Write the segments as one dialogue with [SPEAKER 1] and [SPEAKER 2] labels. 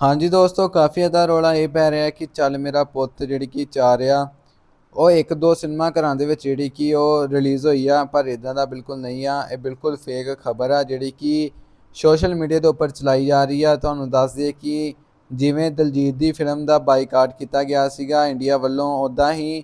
[SPEAKER 1] ਹਾਂਜੀ ਦੋਸਤੋ, ਕਾਫੀ ਜ਼ਿਆਦਾ ਰੌਲਾ ਇਹ ਪੈ ਰਿਹਾ ਕਿ ਚੱਲ ਮੇਰਾ ਪੁੱਤ ਜਿਹੜੀ ਕਿ ਚਾਰ ਆ ਉਹ ਇੱਕ ਦੋ ਸਿਨੇਮਾ ਘਰਾਂ ਦੇ ਵਿੱਚ ਜਿਹੜੀ ਕਿ ਉਹ ਰਿਲੀਜ਼ ਹੋਈ ਆ, ਪਰ ਇਦਾਂ ਦਾ ਬਿਲਕੁਲ ਨਹੀਂ ਆ। ਇਹ ਬਿਲਕੁਲ ਫੇਕ ਖਬਰ ਆ ਜਿਹੜੀ ਕਿ ਸੋਸ਼ਲ ਮੀਡੀਆ ਦੇ ਉੱਪਰ ਚਲਾਈ ਜਾ ਰਹੀ ਆ। ਤੁਹਾਨੂੰ ਦੱਸ ਦਈਏ ਕਿ ਜਿਵੇਂ ਦਲਜੀਤ ਦੀ ਫਿਲਮ ਦਾ ਬਾਈਕਾਟ ਕੀਤਾ ਗਿਆ ਸੀਗਾ ਇੰਡੀਆ ਵੱਲੋਂ ਉਦਾਂ ਹੀ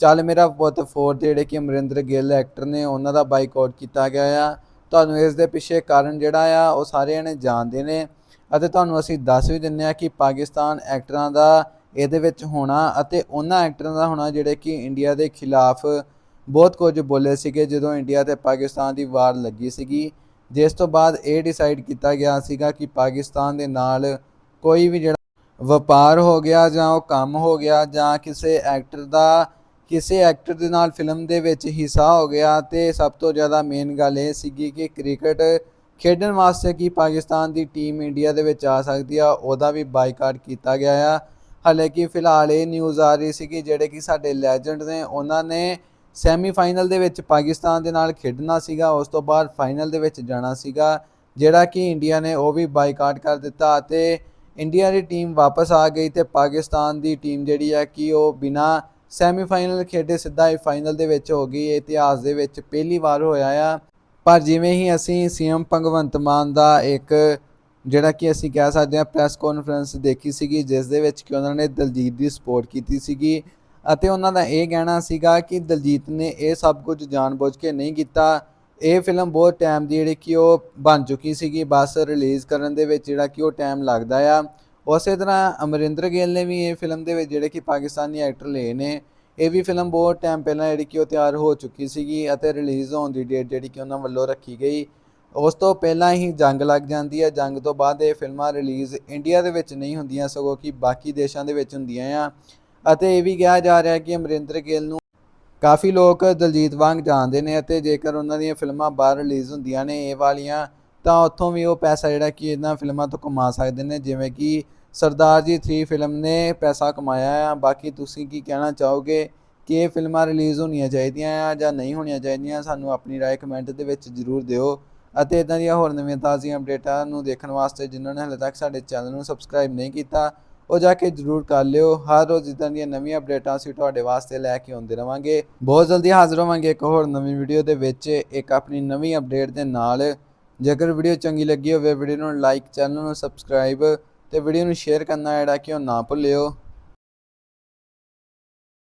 [SPEAKER 1] ਚੱਲ ਮੇਰਾ ਪੁੱਤ 4 ਦੇ ਜਿਹੜੇ ਕਿ ਅਮਰਿੰਦਰ ਗਿੱਲ ਐਕਟਰ ਨੇ, ਉਹਨਾਂ ਦਾ ਬਾਈਕਾਟ ਕੀਤਾ ਗਿਆ ਆ। ਤੁਹਾਨੂੰ ਇਸ ਦੇ ਪਿੱਛੇ ਕਾਰਨ ਜਿਹੜਾ ਆ, ਉਹ ਸਾਰਿਆਂ ਨੇ ਜਾਣਦੇ ਨੇ। ਅਤੇ ਤੁਹਾਨੂੰ ਅਸੀਂ ਦੱਸ ਵੀ ਦਿੰਨੇ ਆ ਕਿ ਪਾਕਿਸਤਾਨ ਐਕਟਰਾਂ ਦਾ ਇਹਦੇ ਵਿੱਚ ਹੋਣਾ ਅਤੇ ਉਹਨਾਂ ਐਕਟਰਾਂ ਦਾ ਹੋਣਾ ਜਿਹੜੇ ਕਿ ਇੰਡੀਆ ਦੇ ਖਿਲਾਫ ਬਹੁਤ ਕੁਝ ਬੋਲੇ ਸੀਗੇ ਜਦੋਂ ਇੰਡੀਆ ਤੇ ਪਾਕਿਸਤਾਨ ਦੀ ਵਾਰ ਲੱਗੀ ਸੀਗੀ। ਜਿਸ ਤੋਂ ਬਾਅਦ ਇਹ ਡਿਸਾਈਡ ਕੀਤਾ ਗਿਆ ਸੀਗਾ ਕਿ ਪਾਕਿਸਤਾਨ ਦੇ ਨਾਲ ਕੋਈ ਵੀ ਜਿਹੜਾ ਵਪਾਰ ਹੋ ਗਿਆ ਜਾਂ ਉਹ ਕੰਮ ਹੋ ਗਿਆ ਜਾਂ ਕਿਸੇ ਐਕਟਰ ਦਾ, ਕਿਸੇ ਐਕਟਰ ਦੇ ਨਾਲ ਫਿਲਮ ਦੇ ਵਿੱਚ ਹਿੱਸਾ ਹੋ ਗਿਆ ਤੇ ਸਭ ਤੋਂ ਜ਼ਿਆਦਾ ਮੇਨ ਗੱਲ ਇਹ ਸੀਗੀ ਕਿ ਕ੍ਰਿਕਟ ਖੇਡਣ ਵਾਸਤੇ ਕੀ ਪਾਕਿਸਤਾਨ ਦੀ ਟੀਮ ਇੰਡੀਆ ਦੇ ਵਿੱਚ ਆ ਸਕਦੀ ਆ, ਉਹਦਾ ਵੀ ਬਾਈਕਾਟ ਕੀਤਾ ਗਿਆ ਆ। ਹਾਲਾਂਕਿ ਫਿਲਹਾਲ ਇਹ ਨਿਊਜ਼ ਆ ਰਹੀ ਸੀ ਕਿ ਜਿਹੜੇ ਕਿ ਸਾਡੇ ਲੈਜੈਂਡ ਨੇ, ਉਹਨਾਂ ਨੇ ਸੈਮੀਫਾਈਨਲ ਦੇ ਵਿੱਚ ਪਾਕਿਸਤਾਨ ਦੇ ਨਾਲ ਖੇਡਣਾ ਸੀਗਾ, ਉਸ ਤੋਂ ਬਾਅਦ ਫਾਈਨਲ ਦੇ ਵਿੱਚ ਜਾਣਾ ਸੀਗਾ, ਜਿਹੜਾ ਕਿ ਇੰਡੀਆ ਨੇ ਉਹ ਵੀ ਬਾਈਕਾਟ ਕਰ ਦਿੱਤਾ ਅਤੇ ਇੰਡੀਆ ਦੀ ਟੀਮ ਵਾਪਸ ਆ ਗਈ ਤੇ ਪਾਕਿਸਤਾਨ ਦੀ ਟੀਮ ਜਿਹੜੀ ਆ ਕਿ ਉਹ ਬਿਨਾ ਸੈਮੀਫਾਈਨਲ ਖੇਡੇ ਸਿੱਧਾ ਹੀ ਫਾਈਨਲ ਦੇ ਵਿੱਚ ਹੋ ਗਈ ਇਹ ਇਤਿਹਾਸ ਦੇ ਵਿੱਚ ਪਹਿਲੀ ਵਾਰ ਹੋਇਆ ਆ। ਪਰ ਜਿਵੇਂ ਹੀ ਅਸੀਂ ਸੀਐਮ ਭਗਵੰਤ ਮਾਨ ਦਾ ਇੱਕ ਜਿਹੜਾ ਕਿ ਅਸੀਂ ਕਹਿ ਸਕਦੇ ਹਾਂ ਪ੍ਰੈਸ ਕਾਨਫਰੰਸ ਦੇਖੀ ਸੀਗੀ, ਜਿਸ ਦੇ ਵਿੱਚ ਕਿ ਉਹਨਾਂ ਨੇ ਦਲਜੀਤ ਦੀ ਸਪੋਰਟ ਕੀਤੀ ਸੀਗੀ ਅਤੇ ਉਹਨਾਂ ਦਾ ਇਹ ਕਹਿਣਾ ਸੀਗਾ ਕਿ ਦਲਜੀਤ ਨੇ ਇਹ ਸਭ ਕੁਝ ਜਾਣਬੁੱਝ ਕੇ ਨਹੀਂ ਕੀਤਾ। ਇਹ ਫਿਲਮ ਬਹੁਤ ਟਾਈਮ ਦੀ ਜਿਹੜੀ ਕਿ ਉਹ ਬਣ ਚੁੱਕੀ ਸੀਗੀ, ਬਸ ਰਿਲੀਜ਼ ਕਰਨ ਦੇ ਵਿੱਚ ਜਿਹੜਾ ਕਿ ਉਹ ਟਾਈਮ ਲੱਗਦਾ ਆ। ਉਸੇ ਤਰ੍ਹਾਂ ਅਮਰਿੰਦਰ ਗਿੱਲ ਨੇ ਵੀ ਇਹ ਫਿਲਮ ਦੇ ਵਿੱਚ ਜਿਹੜੇ ਕਿ ਪਾਕਿਸਤਾਨੀ ਐਕਟਰ ਲਏ ਨੇ। ਇਹ ਵੀ ਫਿਲਮ ਬਹੁਤ ਟਾਈਮ ਪਹਿਲਾਂ ਜਿਹੜੀ ਕਿ ਉਹ ਤਿਆਰ ਹੋ ਚੁੱਕੀ ਸੀਗੀ ਅਤੇ ਰਿਲੀਜ਼ ਹੋਣ ਦੀ ਡੇਟ ਜਿਹੜੀ ਕਿ ਉਹਨਾਂ ਵੱਲੋਂ ਰੱਖੀ ਗਈ। ਉਸ ਤੋਂ ਪਹਿਲਾਂ ਹੀ ਜੰਗ ਲੱਗ ਜਾਂਦੀ ਹੈ। ਜੰਗ ਤੋਂ ਬਾਅਦ ਇਹ ਫਿਲਮਾਂ ਰਿਲੀਜ਼ ਇੰਡੀਆ ਦੇ ਵਿੱਚ ਨਹੀਂ ਹੁੰਦੀਆਂ, ਸਗੋਂ ਕਿ ਬਾਕੀ ਦੇਸ਼ਾਂ ਦੇ ਵਿੱਚ ਹੁੰਦੀਆਂ ਆ। ਅਤੇ ਇਹ ਵੀ ਕਿਹਾ ਜਾ ਰਿਹਾ ਕਿ ਅਮਰਿੰਦਰ ਗਿੱਲ ਨੂੰ ਕਾਫੀ ਲੋਕ ਦਲਜੀਤ ਵਾਂਗ ਜਾਣਦੇ ਨੇ ਅਤੇ ਜੇਕਰ ਉਹਨਾਂ ਦੀਆਂ ਫਿਲਮਾਂ ਬਾਹਰ ਰਿਲੀਜ਼ ਹੁੰਦੀਆਂ ਨੇ ਇਹ ਵਾਲੀਆਂ, ਤਾਂ ਉੱਥੋਂ ਵੀ ਉਹ ਪੈਸਾ ਜਿਹੜਾ ਕਿ ਇਹਨਾਂ ਫਿਲਮਾਂ ਤੋਂ ਕਮਾ ਸਕਦੇ ਨੇ। ਜਿਵੇਂ ਕਿ ਸਰਦਾਰ ਜੀ 3 ਫਿਲਮ ਨੇ ਪੈਸਾ ਕਮਾਇਆ ਆ। ਬਾਕੀ ਤੁਸੀਂ ਕੀ ਕਹਿਣਾ ਚਾਹੋਗੇ ਕਿ ਇਹ ਫਿਲਮਾਂ ਰਿਲੀਜ਼ ਹੋਣੀਆਂ ਚਾਹੀਦੀਆਂ ਆ ਜਾਂ ਨਹੀਂ ਹੋਣੀਆਂ ਚਾਹੀਦੀਆਂ, ਸਾਨੂੰ ਆਪਣੀ ਰਾਏ ਕਮੈਂਟ ਦੇ ਵਿੱਚ ਜ਼ਰੂਰ ਦਿਓ। ਅਤੇ ਇਦਾਂ ਦੀਆਂ ਹੋਰ ਨਵੀਆਂ ਤਾਜ਼ੀਆਂ ਅਪਡੇਟਾਂ ਨੂੰ ਦੇਖਣ ਵਾਸਤੇ ਜਿਨ੍ਹਾਂ ਨੇ ਹਲੇ ਤੱਕ ਸਾਡੇ ਚੈਨਲ ਨੂੰ ਸਬਸਕ੍ਰਾਈਬ ਨਹੀਂ ਕੀਤਾ, ਉਹ ਜਾ ਕੇ ਜ਼ਰੂਰ ਕਰ ਲਿਓ। ਹਰ ਰੋਜ਼ ਇਦਾਂ ਦੀਆਂ ਨਵੀਆਂ ਅਪਡੇਟਾਂ ਅਸੀਂ ਤੁਹਾਡੇ ਵਾਸਤੇ ਲੈ ਕੇ ਆਉਂਦੇ ਰਵਾਂਗੇ। ਬਹੁਤ ਜਲਦੀ ਹਾਜ਼ਰ ਹੋਵਾਂਗੇ ਇੱਕ ਹੋਰ ਨਵੀਂ ਵੀਡੀਓ ਦੇ ਵਿੱਚ। ਇੱਕ ਆਪਣੀ ਨਵੀਂ ਅਪਡੇਟ ਦੇ ਨਾਲ। ਜੇਕਰ ਵੀਡੀਓ ਚੰਗੀ ਲੱਗੀ ਹੋਵੇ ਵੀਡੀਓ ਨੂੰ ਲਾਈਕ ਚੈਨਲ ਨੂੰ ਸਬਸਕ੍ਰਾਈਬ ਤੇ ਵੀਡੀਓ ਨੂੰ ਸ਼ੇਅਰ ਕਰਨਾ ਜਿਹੜਾ ਕਿ ਉਹ ਨਾ ਭੁੱਲਿਓ।